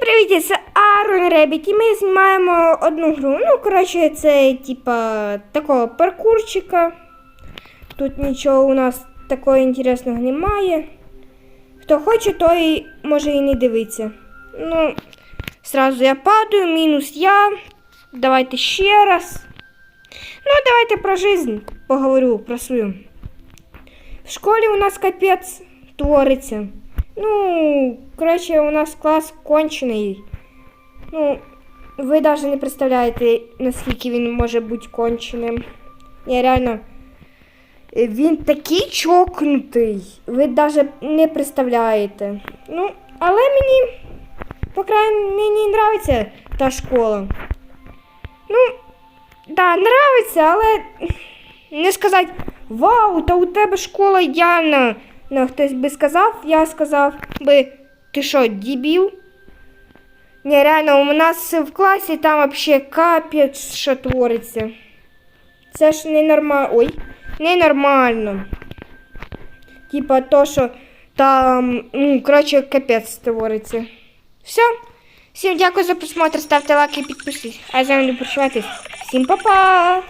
привіт, це Арон Ребіт, і ми знімаємо одну гру. Ну, коротше, це типа такого паркурчика. Тут нічого у нас такого інтересного немає. Хто хоче, той може і не дивиться. Ну, сразу я падаю, мінус я. Давайте ще раз. Ну, давайте про жизнь поговорю про свою. В школі у нас капець твориться. Ну, коротше, у нас клас кончений. Ну, ви навіть не представляєте, наскільки він може бути конченим. Я реально. е, Він такий чокнутий. Ви навіть не представляєте. Ну, але мені, по крайній мені нравиться та школа. Ну, да, нравиться, але не сказати, вау, та у тебе школа ідеальна. Ну, хтось би сказав, я сказав би, ти що, дебіл? Ні, реально, у нас в класі там взагалі капець, що твориться. Це ж ненормально. Ой, ненормально. Типа то, що там, ну, коротше, капець твориться. Все. Всім дякую за просмотр, ставте лайки і підписуйтесь. А з вами не прощайтесь. Всім па-па!